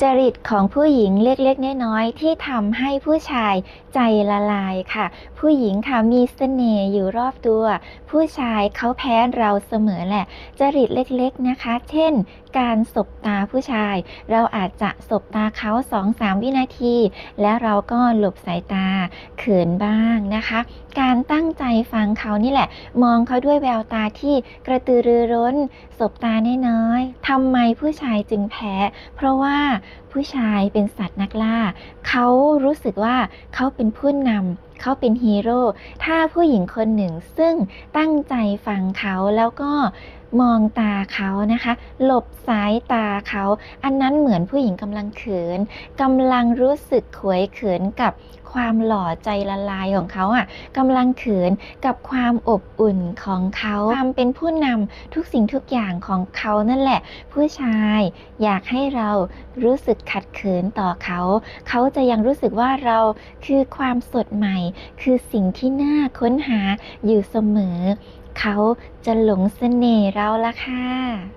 จริตของผู้หญิงเล็กๆน้อยๆที่ทำให้ผู้ชายใจละลายค่ะ ผู้หญิงค่ะมีเสน่ห์อยู่รอบตัว ผู้ชายเขาแพ้เราเสมอแหละ จริตเล็กๆนะคะ เช่น การสบตาผู้ชาย เราอาจจะสบตาเขา2-3วินาที แล้วเราก็หลบสายตาเขินบ้างนะคะ การตั้งใจฟังเขานี่แหละ มองเขาด้วยแววตาที่กระตือรือร้น สบตาน้อยๆทำไมผู้ชายจึงแพ้ เพราะว่าผู้ชายเป็นสัตว์นักล่า เขารู้สึกว่าเขาเป็นผู้นำ เขาเป็นฮีโร่ถ้าผู้หญิงคนหนึ่งซึ่งตั้งใจฟังเขาแล้วก็มองตาเขานะคะ หลบสายตาเขา อันนั้นเหมือนผู้หญิงกำลังเขินกำลังรู้สึกขวยเขินกับความหล่อใจละลายของเขาอะกำลังเขินกับความอบอุ่นของเขาความเป็นผู้นำทุกสิ่งทุกอย่างของเขานั่นแหละ ผู้ชายอยากให้เรารู้สึกขัดเขินต่อเขา เขาจะยังรู้สึกว่าเราคือความสดใหม่คือสิ่งที่น่าค้นหาอยู่เสมอ เขาจะหลงเสน่ห์เราละค่ะ